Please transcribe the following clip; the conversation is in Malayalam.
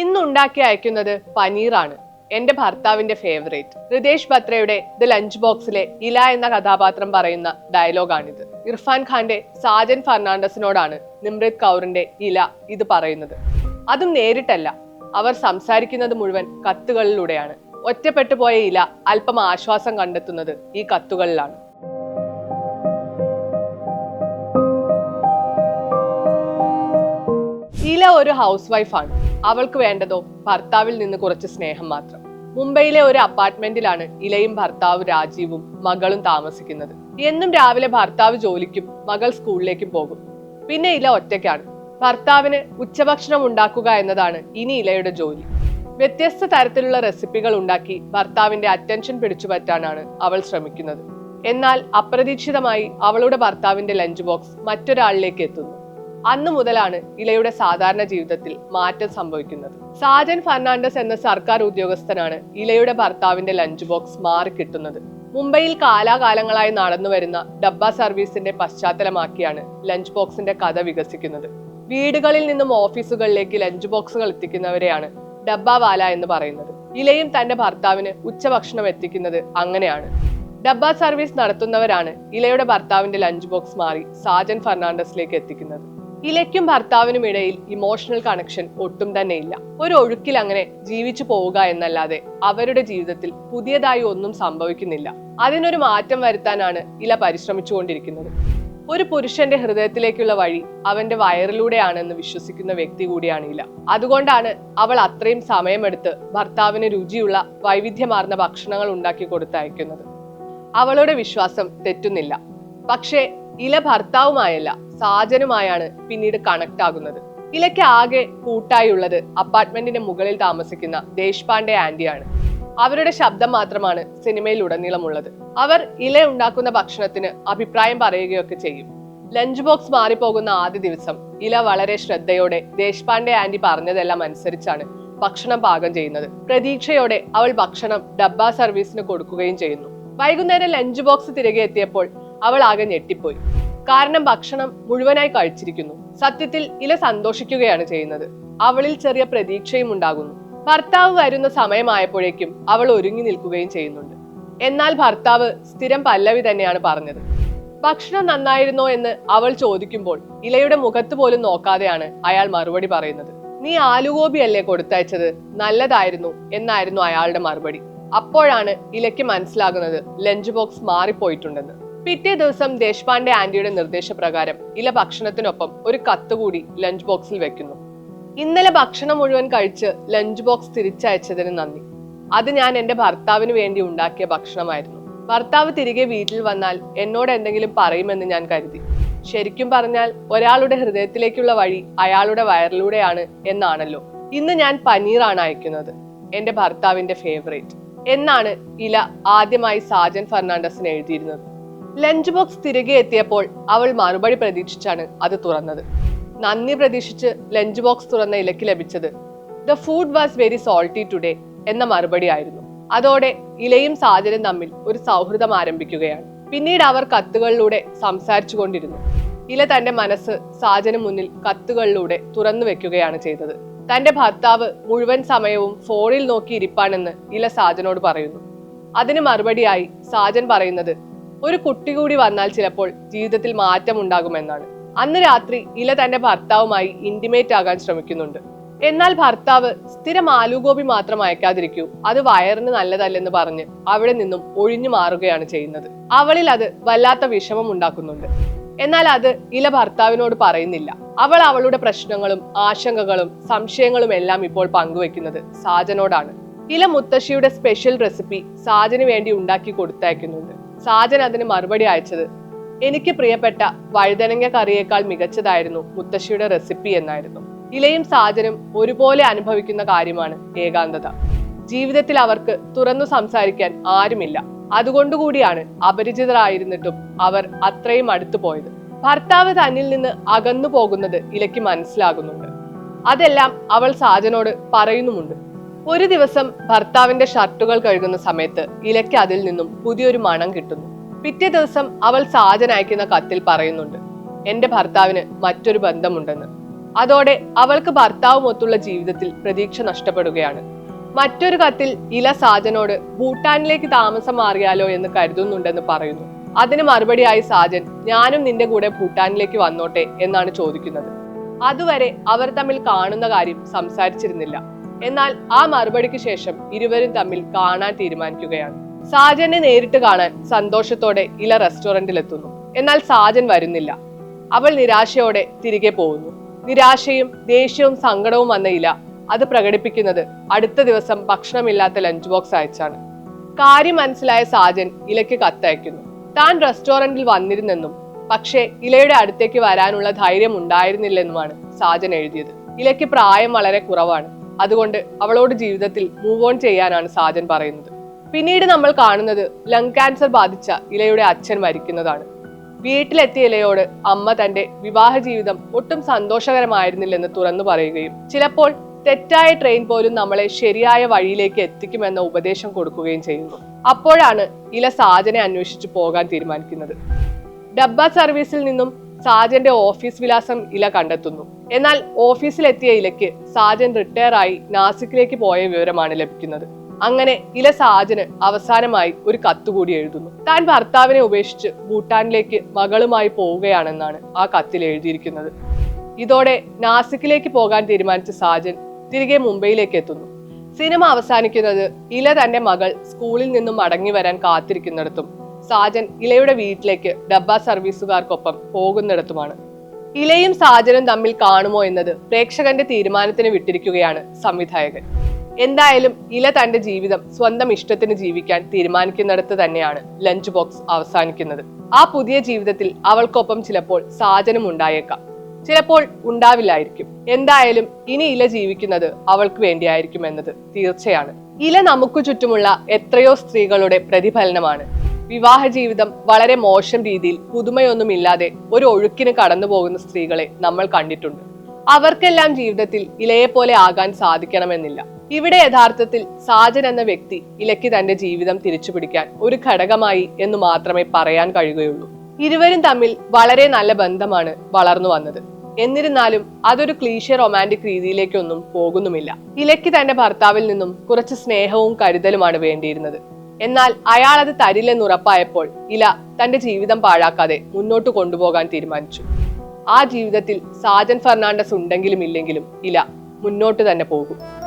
ഇന്ന് ഉണ്ടാക്കി അയക്കുന്നത് പനീറാണ്. എന്റെ ഭർത്താവിന്റെ ഫേവറേറ്റ് റിതേഷ് ബത്രയുടെ ദ ലഞ്ച് ബോക്സിലെ ഇല എന്ന കഥാപാത്രം പറയുന്ന ഡയലോഗാണിത് ഇർഫാൻ ഖാന്റെ സാജൻ ഫെർണാണ്ടസിനോടാണ് നിമ്രിത് കൗറിന്റെ ഇല ഇത് പറയുന്നത്. അതും നേരിട്ടല്ല. അവർ സംസാരിക്കുന്നത് മുഴുവൻ കത്തുകളിലൂടെയാണ്. ഒറ്റപ്പെട്ടു പോയ ഇല അല്പം ആശ്വാസം കണ്ടെത്തുന്നത് ഈ കത്തുകളിലാണ്. ഇല ഒരു ഹൗസ് വൈഫാണ് അവൾക്ക് വേണ്ടതോ ഭർത്താവിൽ നിന്ന് കുറച്ച് സ്നേഹം മാത്രം. മുംബൈയിലെ ഒരു അപ്പാർട്ട്മെന്റിലാണ് ഇലയും ഭർത്താവ് രാജീവും മകളും താമസിക്കുന്നത്. എന്നും രാവിലെ ഭർത്താവ് ജോലിക്കും മകൾ സ്കൂളിലേക്കും പോകും. പിന്നെ ഇല ഒറ്റയ്ക്കാണ്. ഭർത്താവിന് ഉച്ചഭക്ഷണം ഉണ്ടാക്കുക എന്നതാണ് ഇനി ഇലയുടെ ജോലി. വ്യത്യസ്ത തരത്തിലുള്ള റെസിപ്പികൾ ഉണ്ടാക്കി ഭർത്താവിന്റെ അറ്റൻഷൻ പിടിച്ചുപറ്റാനാണ് അവൾ ശ്രമിക്കുന്നത്. എന്നാൽ അപ്രതീക്ഷിതമായി അവളുടെ ഭർത്താവിന്റെ ലഞ്ച് ബോക്സ് മറ്റൊരാളിലേക്ക് എത്തുന്നു. അന്നു മുതലാണ് ഇലയുടെ സാധാരണ ജീവിതത്തിൽ മാറ്റം സംഭവിക്കുന്നത്. സാജൻ ഫെർണാണ്ടസ് എന്ന സർക്കാർ ഉദ്യോഗസ്ഥനാണ് ഇലയുടെ ഭർത്താവിന്റെ ലഞ്ച് ബോക്സ് മാറി കിട്ടുന്നത്. മുംബൈയിൽ കാലാകാലങ്ങളായി നടന്നു വരുന്ന ഡബ്ബ സർവീസിന്റെ പശ്ചാത്തലമാക്കിയാണ് ലഞ്ച് ബോക്സിന്റെ കഥ വികസിക്കുന്നത്. വീടുകളിൽ നിന്നും ഓഫീസുകളിലേക്ക് ലഞ്ച് ബോക്സുകൾ എത്തിക്കുന്നവരെയാണ് ഡബ്ബാവാല എന്ന് പറയുന്നത്. ഇലയും തന്റെ ഭർത്താവിന് ഉച്ചഭക്ഷണം എത്തിക്കുന്നത് അങ്ങനെയാണ്. ഡബ്ബ സർവീസ് നടത്തുന്നവരാണ് ഇലയുടെ ഭർത്താവിന്റെ ലഞ്ച് ബോക്സ് മാറി സാജൻ ഫെർണാണ്ടസിലേക്ക് എത്തിക്കുന്നത്. ഇലയ്ക്കും ഭർത്താവിനും ഇടയിൽ ഇമോഷണൽ കണക്ഷൻ ഒട്ടും തന്നെ ഇല്ല. ഒരു ഒഴുക്കിൽ അങ്ങനെ ജീവിച്ചു പോവുക എന്നല്ലാതെ അവരുടെ ജീവിതത്തിൽ പുതിയതായി ഒന്നും സംഭവിക്കുന്നില്ല. അതിനൊരു മാറ്റം വരുത്താനാണ് ഇല പരിശ്രമിച്ചുകൊണ്ടിരിക്കുന്നത്. ഒരു പുരുഷന്റെ ഹൃദയത്തിലേക്കുള്ള വഴി അവന്റെ വയറിലൂടെയാണെന്ന് വിശ്വസിക്കുന്ന വ്യക്തി കൂടിയാണ് ഇല. അതുകൊണ്ടാണ് അവൾ അത്രയും സമയമെടുത്ത് ഭർത്താവിന് രുചിയുള്ള വൈവിധ്യമാർന്ന ഭക്ഷണങ്ങൾ ഉണ്ടാക്കി കൊടുത്തയക്കുന്നത്. അവളുടെ വിശ്വാസം തെറ്റുന്നില്ല. പക്ഷേ ഇല ഭർത്താവുമായല്ല. സാജനുമായാണ് പിന്നീട് കണക്ട് ആകുന്നത്. ഇലയ്ക്ക് ആകെ കൂട്ടായുള്ളത് അപ്പാർട്ട്മെന്റിന്റെ മുകളിൽ താമസിക്കുന്ന ദേശ്പാണ്ഡെ ആന്റിയാണ് അവരുടെ ശബ്ദം മാത്രമാണ് സിനിമയിൽ ഉടനീളമുള്ളത് അവർ ഇല ഉണ്ടാക്കുന്ന ഭക്ഷണത്തിന് അഭിപ്രായം പറയുകയൊക്കെ ചെയ്യും. ലഞ്ച് ബോക്സ് മാറിപ്പോകുന്ന ആദ്യ ദിവസം ഇല വളരെ ശ്രദ്ധയോടെ ദേശ്പാണ്ഡെ ആന്റി പറഞ്ഞതെല്ലാം അനുസരിച്ചാണ് ഭക്ഷണം പാകം ചെയ്യുന്നത്. പ്രതീക്ഷയോടെ അവൾ ഭക്ഷണം ഡബ്ബ സർവീസിന് കൊടുക്കുകയും ചെയ്യുന്നു. വൈകുന്നേരം ലഞ്ച് ബോക്സ് തിരികെ എത്തിയപ്പോൾ അവൾ ആകെ ഞെട്ടിപ്പോയി. കാരണം ഭക്ഷണം മുഴുവനായി കഴിച്ചിരിക്കുന്നു. സത്യത്തിൽ ഇല സന്തോഷിക്കുകയാണ് ചെയ്യുന്നത്. അവളിൽ ചെറിയ പ്രതീക്ഷയും ഉണ്ടാകുന്നു. ഭർത്താവ് വരുന്ന സമയമായപ്പോഴേക്കും അവൾ ഒരുങ്ങി നിൽക്കുകയും ചെയ്യുന്നുണ്ട്. എന്നാൽ ഭർത്താവ് സ്ഥിരം പല്ലവി തന്നെയാണ് പറഞ്ഞത്. ഭക്ഷണം നന്നായിരുന്നോ എന്ന് അവൾ ചോദിക്കുമ്പോൾ ഇലയുടെ മുഖത്ത് പോലും നോക്കാതെയാണ് അയാൾ മറുപടി പറയുന്നത്. നീ ആലുഗോപി അല്ലേ കൊടുത്തയച്ചത്? നല്ലതായിരുന്നു എന്നായിരുന്നു അയാളുടെ മറുപടി. അപ്പോഴാണ് ഇലയ്ക്ക് മനസ്സിലാകുന്നത് ലഞ്ച് ബോക്സ് മാറിപ്പോയിട്ടുണ്ടെന്ന്. പിറ്റേ ദിവസം ദേശ്പാണ്ഡെ ആന്റിയുടെ നിർദ്ദേശപ്രകാരം ഇല ഭക്ഷണത്തിനൊപ്പം ഒരു കത്ത് കൂടി ലഞ്ച് ബോക്സിൽ വെക്കുന്നു. ഇന്നലെ ഭക്ഷണം മുഴുവൻ കഴിച്ച് ലഞ്ച് ബോക്സ് തിരിച്ചയച്ചതിന് നന്ദി. അത് ഞാൻ എന്റെ ഭർത്താവിന് വേണ്ടി ഉണ്ടാക്കിയ ഭക്ഷണമായിരുന്നു. ഭർത്താവ് തിരികെ വീട്ടിൽ വന്നാൽ എന്നോട് എന്തെങ്കിലും പറയുമെന്ന് ഞാൻ കരുതി. ശരിക്കും പറഞ്ഞാൽ ഒരാളുടെ ഹൃദയത്തിലേക്കുള്ള വഴി അയാളുടെ വയറിലൂടെയാണ് എന്നാണല്ലോ. ഇന്ന് ഞാൻ പനീറാണ് അയക്കുന്നത്. എന്റെ ഭർത്താവിന്റെ ഫേവറേറ്റ് എന്നാണ് ഇല ആദ്യമായി സാജൻ ഫെർണാണ്ടസിന് എഴുതിയിരുന്നത്. ലഞ്ച് ബോക്സ് തിരികെ എത്തിയപ്പോൾ അവൾ മറുപടി പ്രതീക്ഷിച്ചാണ് അത് തുറന്നത്. നന്ദി പ്രതീക്ഷിച്ച് ലഞ്ച് ബോക്സ് തുറന്ന ഇലയ്ക്ക് ലഭിച്ചത് the food was very salty today എന്ന മറുപടി ആയിരുന്നു. അതോടെ ഇലയും സാജനും തമ്മിൽ ഒരു സൗഹൃദം ആരംഭിക്കുകയാണ്. പിന്നീട് അവർ കത്തുകളിലൂടെ സംസാരിച്ചു കൊണ്ടിരുന്നു. ഇല തന്റെ മനസ്സ് സാജന് മുന്നിൽ കത്തുകളിലൂടെ തുറന്നു വെക്കുകയാണ് ചെയ്തത്. തന്റെ ഭർത്താവ് മുഴുവൻ സമയവും ഫോണിൽ നോക്കി ഇരിപ്പാണെന്ന് ഇല സാജനോട് പറയുന്നു. അതിന് മറുപടിയായി സാജൻ പറയുന്നത് ഒരു കുട്ടി കൂടി വന്നാൽ ചിലപ്പോൾ ജീവിതത്തിൽ മാറ്റം ഉണ്ടാകുമെന്നാണ്. അന്ന് രാത്രി ഇല തന്റെ ഭർത്താവുമായി ഇന്റിമേറ്റ് ആകാൻ ശ്രമിക്കുന്നുണ്ട്. എന്നാൽ ഭർത്താവ് സ്ഥിരം ആലുഗോപി മാത്രം അയക്കാതിരിക്കൂ. അത് വയറിന് നല്ലതല്ലെന്ന് പറഞ്ഞ് അവിടെ നിന്നും ഒഴിഞ്ഞു മാറുകയാണ് ചെയ്യുന്നത്. അവളിൽ അത് വല്ലാത്ത വിഷമം ഉണ്ടാക്കുന്നുണ്ട്. എന്നാൽ അത് ഇല ഭർത്താവിനോട് പറയുന്നില്ല. അവൾ അവളുടെ പ്രശ്നങ്ങളും ആശങ്കകളും സംശയങ്ങളും എല്ലാം ഇപ്പോൾ പങ്കുവെക്കുന്നത് സാജനോടാണ്. ഇല മുത്തശ്ശിയുടെ സ്പെഷ്യൽ റെസിപ്പി സാജന് വേണ്ടി ഉണ്ടാക്കി കൊടുത്തയക്കുന്നുണ്ട്. സാജൻ അതിന് മറുപടി അയച്ചത്. എനിക്ക് പ്രിയപ്പെട്ട വഴുതനങ്ങ കറിയേക്കാൾ മികച്ചതായിരുന്നു മുത്തശ്ശിയുടെ റെസിപ്പി എന്നായിരുന്നു. ഇലയും സാജനും ഒരുപോലെ അനുഭവിക്കുന്ന കാര്യമാണ് ഏകാന്തത. ജീവിതത്തിൽ അവർക്ക് തുറന്നു സംസാരിക്കാൻ ആരുമില്ല. അതുകൊണ്ടുകൂടിയാണ് അപരിചിതരായിരുന്നിട്ടും അവർ അത്രയും അടുത്തു പോയത്. ഭർത്താവ് തന്നിൽ നിന്ന് അകന്നു പോകുന്നത് ഇലയ്ക്ക് മനസ്സിലാകുന്നുണ്ട്. അതെല്ലാം അവൾ സാജനോട് പറയുന്നുമുണ്ട്. ഒരു ദിവസം ഭർത്താവിന്റെ ഷർട്ടുകൾ കഴുകുന്ന സമയത്ത് ഇലയ്ക്ക് അതിൽ നിന്നും പുതിയൊരു മണം കിട്ടുന്നു. പിറ്റേ ദിവസം അവൾ സാജൻ അയക്കുന്ന കത്തിൽ പറയുന്നുണ്ട് എന്റെ ഭർത്താവിന് മറ്റൊരു ബന്ധമുണ്ടെന്ന്. അതോടെ അവൾക്ക് ഭർത്താവുമൊത്തുള്ള ജീവിതത്തിൽ പ്രതീക്ഷ നഷ്ടപ്പെടുകയാണ്. മറ്റൊരു കത്തിൽ ഇല സാജനോട് ഭൂട്ടാനിലേക്ക് താമസം മാറിയാലോ എന്ന് കരുതുന്നുണ്ടെന്ന് പറയുന്നു. അതിന് മറുപടിയായി സാജൻ ഞാനും നിന്റെ കൂടെ ഭൂട്ടാനിലേക്ക് വന്നോട്ടെ എന്നാണ് ചോദിക്കുന്നത്. അതുവരെ അവർ തമ്മിൽ കാണുന്ന കാര്യം സംസാരിച്ചിരുന്നില്ല. എന്നാൽ ആ മറുപടിക്ക് ശേഷം ഇരുവരും തമ്മിൽ കാണാൻ തീരുമാനിക്കുകയാണ്. സാജനെ നേരിട്ട് കാണാൻ സന്തോഷത്തോടെ ഇല റെസ്റ്റോറന്റിൽ എത്തുന്നു എന്നാൽ സാജൻ വരുന്നില്ല. അവൾ നിരാശയോടെ തിരികെ പോകുന്നു. നിരാശയും ദേഷ്യവും സങ്കടവും വന്ന ഇല അത് പ്രകടിപ്പിക്കുന്നത് അടുത്ത ദിവസം ഭക്ഷണമില്ലാത്ത ലഞ്ച് ബോക്സ് അയച്ചാണ്. കാര്യം മനസ്സിലായ സാജൻ ഇലയ്ക്ക് കത്തയക്കുന്നു. താൻ റെസ്റ്റോറന്റിൽ വന്നിരുന്നെന്നും പക്ഷേ ഇലയുടെ അടുത്തേക്ക് വരാനുള്ള ധൈര്യം ഉണ്ടായിരുന്നില്ലെന്നുമാണ് സാജൻ എഴുതിയത്. ഇലയ്ക്ക് പ്രായം വളരെ കുറവാണ്. അതുകൊണ്ട് അവളോട് ജീവിതത്തിൽ മൂവ് ഓൺ ചെയ്യാനാണ് സാജൻ പറയുന്നത്. പിന്നീട് നമ്മൾ കാണുന്നത് ലങ് ക്യാൻസർ ബാധിച്ച ഇലയുടെ അച്ഛൻ മരിക്കുന്നതാണ്. വീട്ടിലെത്തിയ ഇലയോട് അമ്മ തന്റെ വിവാഹ ജീവിതം ഒട്ടും സന്തോഷകരമായിരുന്നില്ലെന്ന് തുറന്നു പറയുകയും ചിലപ്പോൾ തെറ്റായ ട്രെയിൻ പോലും നമ്മളെ ശരിയായ വഴിയിലേക്ക് എത്തിക്കുമെന്ന ഉപദേശം കൊടുക്കുകയും ചെയ്യുന്നു. അപ്പോഴാണ് ഇല സാജനെ അന്വേഷിച്ചു പോകാൻ തീരുമാനിക്കുന്നത്. ഡബ്ബ സർവീസിൽ നിന്നും സാജന്റെ ഓഫീസ് വിലാസം ഇല കണ്ടെത്തുന്നു. എന്നാൽ ഓഫീസിലെത്തിയ ഇലയ്ക്ക് സാജൻ റിട്ടയർ ആയി നാസിക്കിലേക്ക് പോയ വിവരമാണ് ലഭിക്കുന്നത്. അങ്ങനെ ഇല സാജന് അവസാനമായി ഒരു കത്തുകൂടി എഴുതുന്നു. താൻ ഭർത്താവിനെ ഉപേക്ഷിച്ച് ഭൂട്ടാനിലേക്ക് മകളുമായി പോവുകയാണെന്നാണ് ആ കത്തിൽ എഴുതിയിരിക്കുന്നത്. ഇതോടെ നാസിക്കിലേക്ക് പോകാൻ തീരുമാനിച്ച സാജൻ തിരികെ മുംബൈയിലേക്ക് എത്തുന്നു. സിനിമ അവസാനിക്കുന്നത് ഇല തന്റെ മകൾ സ്കൂളിൽ നിന്നും മടങ്ങി വരാൻ കാത്തിരിക്കുന്നിടത്തും സാജൻ ഇലയുടെ വീട്ടിലേക്ക് ഡബ്ബ സർവീസുകാർക്കൊപ്പം പോകുന്നിടത്തുമാണ്. ഇലയും സാജനും തമ്മിൽ കാണുമോ എന്നത് പ്രേക്ഷകന്റെ തീരുമാനത്തിന് വിട്ടിരിക്കുകയാണ് സംവിധായകൻ. എന്തായാലും ഇല തന്റെ ജീവിതം സ്വന്തം ഇഷ്ടത്തിന് ജീവിക്കാൻ തീരുമാനിക്കുന്നിടത്ത് തന്നെയാണ് ലഞ്ച് ബോക്സ് അവസാനിക്കുന്നത്. ആ പുതിയ ജീവിതത്തിൽ അവൾക്കൊപ്പം ചിലപ്പോൾ സാജനും ഉണ്ടായേക്കാം. ചിലപ്പോൾ ഉണ്ടാവില്ലായിരിക്കും. എന്തായാലും ഇനി ഇല ജീവിക്കുന്നത് അവൾക്ക് വേണ്ടിയായിരിക്കും എന്നത് തീർച്ചയാണ്. ഇല നമുക്ക് ചുറ്റുമുള്ള എത്രയോ സ്ത്രീകളുടെ പ്രതിഫലനമാണ്. വിവാഹ ജീവിതം വളരെ മോശം രീതിയിൽ പുതുമയൊന്നുമില്ലാതെ ഒരു ഒഴുക്കിന് കടന്നു പോകുന്ന സ്ത്രീകളെ നമ്മൾ കണ്ടിട്ടുണ്ട്. അവർക്കെല്ലാം ജീവിതത്തിൽ ഇലയെ പോലെ ആകാൻ സാധിക്കണമെന്നില്ല. ഇവിടെ യഥാർത്ഥത്തിൽ സാജൻ എന്ന വ്യക്തി ഇലയ്ക്ക് തന്റെ ജീവിതം തിരിച്ചു പിടിക്കാൻ ഒരു ഘടകമായി എന്ന് മാത്രമേ പറയാൻ കഴിയുകയുള്ളൂ. ഇരുവരും തമ്മിൽ വളരെ നല്ല ബന്ധമാണ് വളർന്നു വന്നത്. എന്നിരുന്നാലും അതൊരു ക്ലീശ റൊമാന്റിക് രീതിയിലേക്കൊന്നും പോകുന്നുമില്ല. ഇലയ്ക്ക് തന്റെ ഭർത്താവിൽ നിന്നും കുറച്ച് സ്നേഹവും കരുതലുമാണ് വേണ്ടിയിരുന്നത്. എന്നാൽ അയാൾ അത് തരില്ലെന്ന് ഉറപ്പായപ്പോൾ ഇല തന്റെ ജീവിതം പാഴാക്കാതെ മുന്നോട്ട് കൊണ്ടുപോകാൻ തീരുമാനിച്ചു. ആ ജീവിതത്തിൽ സാജൻ ഫെർണാണ്ടസ് ഉണ്ടെങ്കിലും ഇല്ലെങ്കിലും ഇല മുന്നോട്ട് തന്നെ പോകും.